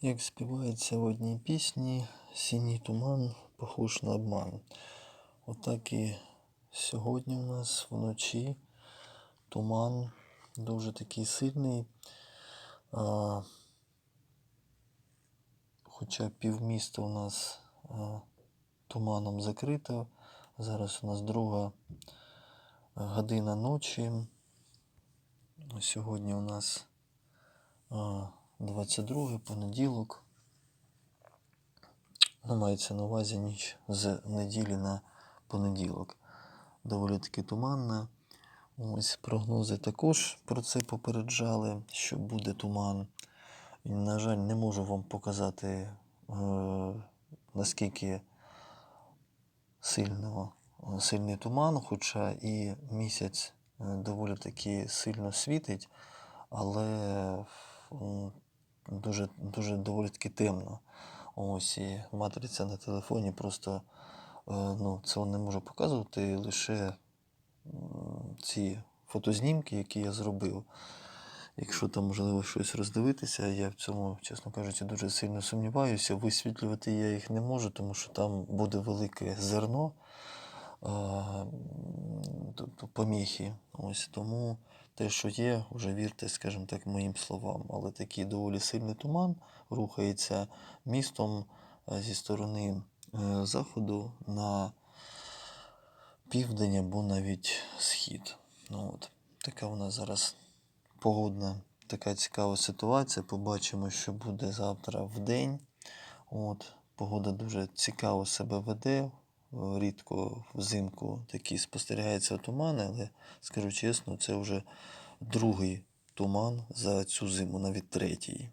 Як співається в одній пісні, синій туман похож на обман. Отак і сьогодні у нас вночі туман дуже такий сильний. А, хоча півміста у нас а, туманом закрито. Зараз у нас друга година ночі. Сьогодні у нас а, 22 понеділок. Ну, мається на увазі ніч з неділі на понеділок. Доволі таки туманна. Ось прогнози також про це попереджали, що буде туман. І, на жаль, не можу вам показати, е, наскільки сильно, сильний туман, хоча і місяць е, доволі таки сильно світить, але дуже, дуже доволі таки темно. Ось і матриця на телефоні просто е, ну, цього не можу показувати, лише ці фотознімки, які я зробив. Якщо там можливо щось роздивитися, я в цьому, чесно кажучи, дуже сильно сумніваюся. Висвітлювати я їх не можу, тому що там буде велике зерно, а, тобто поміхи. Ось тому те, що є, вже вірте, скажімо так, моїм словам. Але такий доволі сильний туман рухається містом е, зі сторони е, заходу на південь або навіть схід. Ну, от. Така у нас зараз погодна, така цікава ситуація. Побачимо, що буде завтра в день. От. Погода дуже цікаво себе веде. Рідко взимку такі спостерігаються тумани, але скажу чесно, це вже другий туман за цю зиму, навіть третій.